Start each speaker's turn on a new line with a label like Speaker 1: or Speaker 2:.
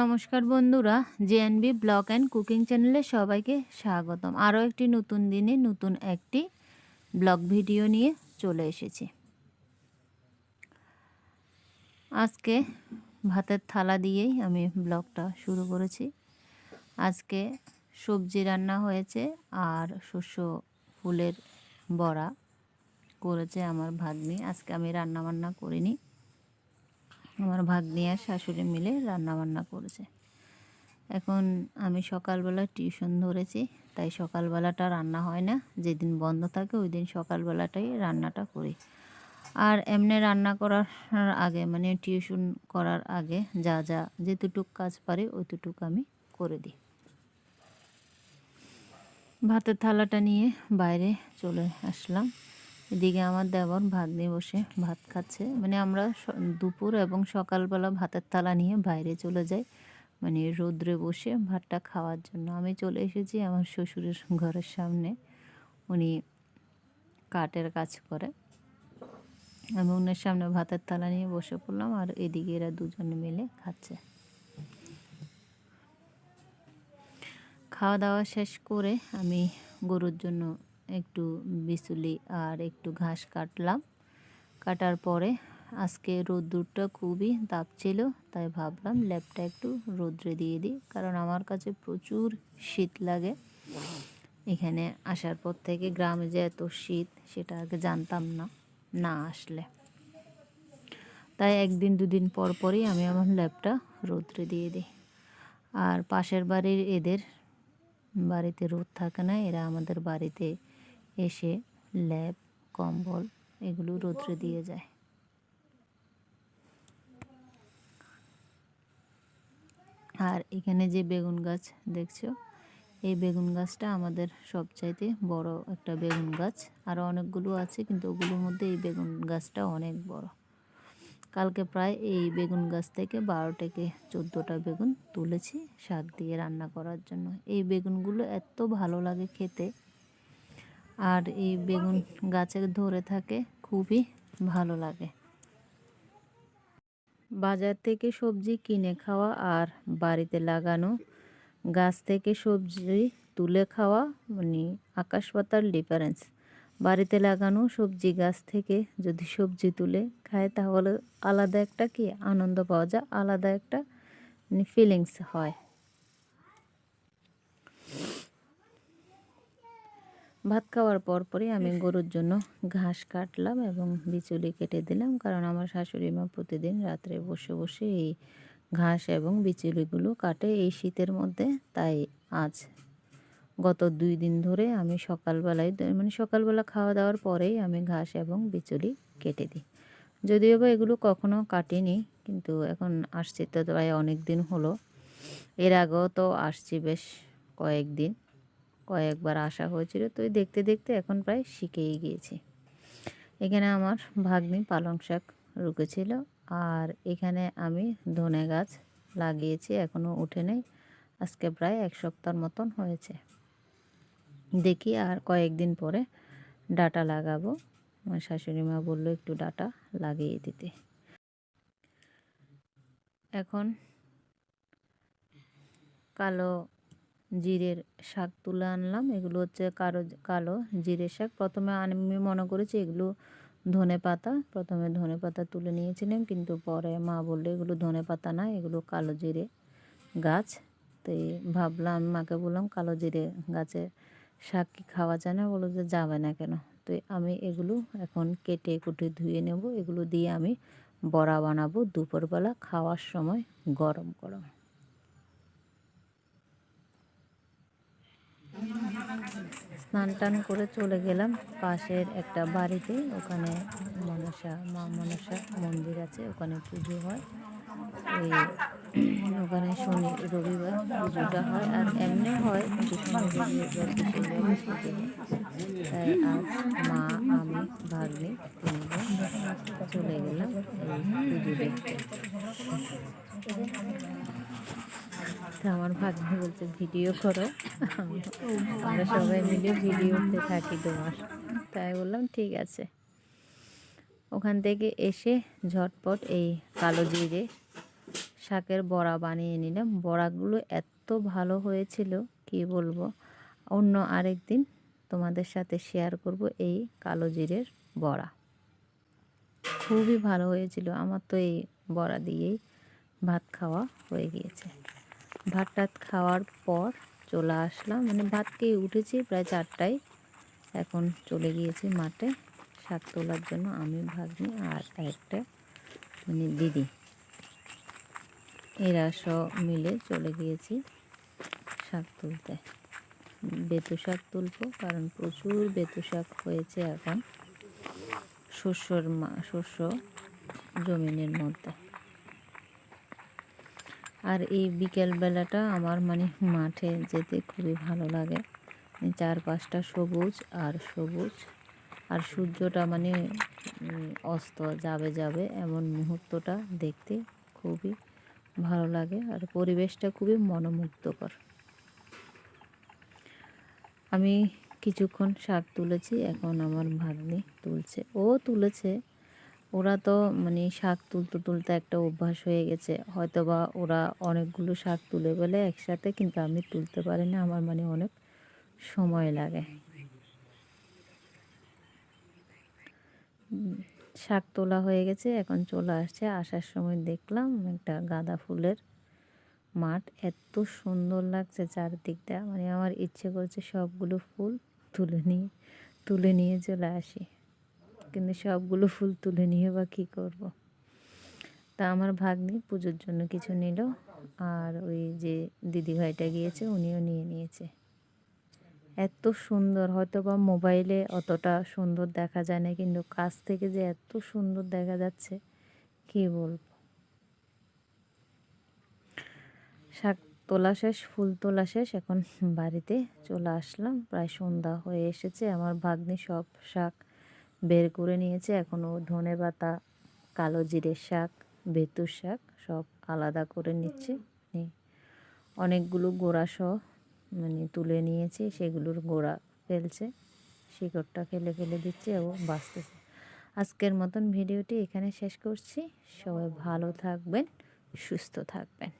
Speaker 1: নমস্কার বন্ধুরা JNB blog and cooking চ্যানেলে সবাইকে স্বাগতম। আরও একটি নতুন দিনে নতুন একটি ব্লগ ভিডিও নিয়ে চলে এসেছি। আজকে ভাতের থালা দিয়েই আমি ব্লগটা শুরু করেছি। আজকে সবজি রান্না হয়েছে আর শস্য ফুলের বড়া করেছে আমার ভাগ্নি। আজকে আমি রান্না বান্না করিনি। আমার ভাগ্নি আর শাশুড়ি মিলে রান্না বান্না করেছে। এখন আমি সকালবেলা টিউশন ধরেছি, তাই সকালবেলাটা রান্না হয় না। যেদিন বন্ধ থাকে, ওই দিন সকালবেলাটাই রান্নাটা করি। আর এমনি রান্না করার আগে মানে টিউশন করার আগে যা যা যেতুটুক কাজ পারি, ওইটুক আমি করে দিই। ভাতের থালাটা নিয়ে বাইরে চলে আসলাম। এদিকে আমার দেবর ভাত নিয়ে বসে ভাত খাচ্ছে। মানে আমরা দুপুর এবং সকালবেলা ভাতের থালা নিয়ে বাইরে চলে যাই। মানে রোদ্রে বসে ভাতটা খাওয়ার জন্য। আমি চলে এসেছি আমার শ্বশুরের ঘরের সামনে। উনি কাঠের কাজ করে। আমি উনের সামনে ভাতের থালা নিয়ে বসে পড়লাম আর এদিকে এরা দুজন মিলে খাচ্ছে। খাওয়া দাওয়া শেষ করে আমি গরুর জন্য একটু বিচুলি আর একটু ঘাস কাটলাম। কাটার পরে আজকে রোদ্দুরটা খুবই তাপ ছিল, তাই ভাবলাম ল্যাপটা একটু রোদ্রে দিয়ে দিই, কারণ আমার কাছে প্রচুর শীত লাগে। এখানে আসার পর থেকে গ্রামে যে এত শীত, সেটা আগে জানতাম না না আসলে। তাই একদিন দুদিন পর পরই আমি আমার ল্যাপটা রোদ্রে দিয়ে দিই। আর পাশের বাড়ির এদের বাড়িতে রোদ থাকে না, এরা আমাদের বাড়িতে এসে ল্যাব, কম্বল এগুলো রোদ্রে দিয়ে যায়। আর এখানে যে বেগুন গাছ দেখছ, এই বেগুন গাছটা আমাদের সবচাইতে বড় একটা বেগুন গাছ। আরও অনেকগুলো আছে, কিন্তু ওগুলোর মধ্যে এই বেগুন গাছটা অনেক বড়। কালকে প্রায় এই বেগুন গাছ থেকে বারো থেকে চোদ্দোটা বেগুন তুলেছি শাক দিয়ে রান্না করার জন্য। এই বেগুনগুলো এত ভালো লাগে খেতে আর এই বেগুন গাছে ধরে থাকে, খুবই ভালো লাগে। বাজার থেকে সবজি কিনে খাওয়া আর বাড়িতে লাগানো, গাছ থেকে সবজি তুলে খাওয়া মানে আকাশ পাতার ডিফারেন্স বাড়িতে লাগানো সবজি গাছ থেকে যদি সবজি তুলে খায়, তাহলে আলাদা একটা কি? আনন্দ পাওয়া যায়, আলাদা একটা ফিলিংস মানে হয়। ভাত খাওয়ার পর পরই আমি গরুর জন্য ঘাস কাটলাম এবং বিচুলি কেটে দিলাম, কারণ আমার শাশুড়ি মা প্রতিদিন রাত্রে বসে বসে এই ঘাস এবং বিচুলিগুলো কাটে এই শীতের মধ্যে। তাই আজ গত দুই দিন ধরে আমি সকালবেলায় মানে সকালবেলা খাওয়া দাওয়ার পরেই আমি ঘাস এবং বিচুলি কেটে দিই। যদিও বা এগুলো কখনো কাটিনি, কিন্তু এখন আসছি তো প্রায় অনেক দিন হলো। এর আগেও তো আসছি বেশ কয়েকদিন। কয়েকবার আসা হয়েছিল, তো দেখতে দেখতে এখন প্রায় শিখেই গিয়েছি। এখানে আমার ভাগ্নি পালং শাক রুকেছিল আর এখানে আমি ধনে গাছ লাগিয়েছি এখনও উঠে নেই, আজকে প্রায় এক সপ্তাহ মতন হয়েছে। দেখি আর কয়েকদিন পরে ডাটা লাগাবো। আমার শাশুড়ি মা বলল একটু ডাটা লাগিয়ে দিতে। এখন কালো জিরের শাক তুলে আনলাম। এগুলো হচ্ছে কারও কালো জিরের শাক। প্রথমে আমি মনে করেছি এগুলো ধনে পাতা। প্রথমে ধনে পাতা তুলে নিয়েছিলাম, কিন্তু পরে মা বলল, এগুলো ধনে পাতা না, এগুলো কালো জিরে গাছ। তো ভাবলাম, মাকে বললাম, কালো জিরে গাছের শাক কি খাওয়া যায় না? বলো যে যাবে না কেন? তো আমি এগুলো এখন কেটে কুটে ধুয়ে নেব। এগুলো দিয়ে আমি বড়া বানাবো দুপুরবেলা, খাওয়ার সময় গরম গরম। স্নান টান করে চলে গেলাম পাশের একটা বাড়িতে। ওখানে মনসা, মা মনসা মন্দির আছে, ওখানে পুজো হয়। ওখানে শনি, রবিবার পুজোটা হয়, আর এমনি হয় আজ মা, আমি, ভাগ্নি চলে গেলাম এই পুজো দেখতে। আমার ভাগ্নি বলছে, ভিডিও করো। আমরা সবাই মিলে ভিডিওতে থাকি তোমার তাই বললাম, ঠিক আছে। ওখান থেকে এসে ঝটপট এই কালো জিরে শাকের বড়া বানিয়ে নিলাম। বড়াগুলো এত ভালো হয়েছিল, কি বলব? অন্য আরেক দিন তোমাদের সাথে শেয়ার করব এই কালো জিরের বড়া। খুবই ভালো হয়েছিল। আমার তো এই বড়া দিয়েই ভাত খাওয়া হয়ে গিয়েছে। ভাত টাত খাওয়ার পর চলে আসলাম। মানে ভাত খেয়ে উঠেছি প্রায় চারটায়। এখন চলে গিয়েছি মাঠে। শাক তোলার জন্য আমি, ভাগ্নি আর একটা মানে দিদি। এরা সব মিলে চলে গিয়েছি শাক তুলতে। বেতু শাক তুলবো কারণ প্রচুর বেতু শাক হয়েছে এখন শস্যর মা, শস্য জমিনের মধ্যে। আর এই বিকেলবেলাটা আমার মানে মাঠে যেতে খুবই ভালো লাগে। চারপাশটা সবুজ আর সবুজ। আর সূর্যটা মানে অস্ত, যাবে যাবে এমন মুহূর্তটা দেখতে খুবই ভালো লাগে আর পরিবেশটা খুবই মনোমুগ্ধকর। আমি কিছুক্ষণ শাক তুলেছি, এখন আমার ভাগ্নি তুলছে। ও তুলেছে, ওরা তো মানে শাক তুলতে তুলতে একটা অভ্যাস হয়ে গেছে। হয়তো বা ওরা অনেকগুলো শাক তুলে বলে একসাথে, কিন্তু আমি তুলতে পারি না, আমার মানে অনেক সময় লাগে। শাক তোলা হয়ে গেছে, এখন চলে আসছে। আসার সময় দেখলাম একটা গাঁদা ফুলের মাঠ। এত সুন্দর লাগছে চারদিকটা। মানে আমার ইচ্ছে করছে সবগুলো ফুল তুলে নিয়ে তুলে নিয়ে চলে আসি। কিন্তু সবগুলো ফুল তুলে নিয়ে বা কী করব? তা আমার ভাগ্নি পুজোর জন্য কিছু নিল। আর ওই যে দিদিভাইটা গিয়েছে, উনিও নিয়ে নিয়েছে। এত সুন্দর। হয়তো বা মোবাইলে অতটা সুন্দর দেখা যায় না, কিন্তু কাছ থেকে যে এত সুন্দর দেখা যাচ্ছে, কি বলব? শাক তোলা শেষ, ফুল তোলা শেষ, এখন বাড়িতে চলে আসলাম। প্রায় সন্ধ্যা হয়ে এসেছে, আমার ভাগ্নি সব শাক বের করে নিয়েছে। এখন ও ধনে পাতা, কালো জিরের শাক বেতুর শাক সব আলাদা করে নিচ্ছে। অনেকগুলো গোড়া সহ মানে তুলে নিয়েছে, সেগুলোর গোড়া ফেলছে, শিকড়টা ফেলে ফেলে দিচ্ছে এবং বাঁচতেছে। আজকের মতন ভিডিওটি এখানে শেষ করছি। সবাই ভালো থাকবেন, সুস্থ থাকবেন।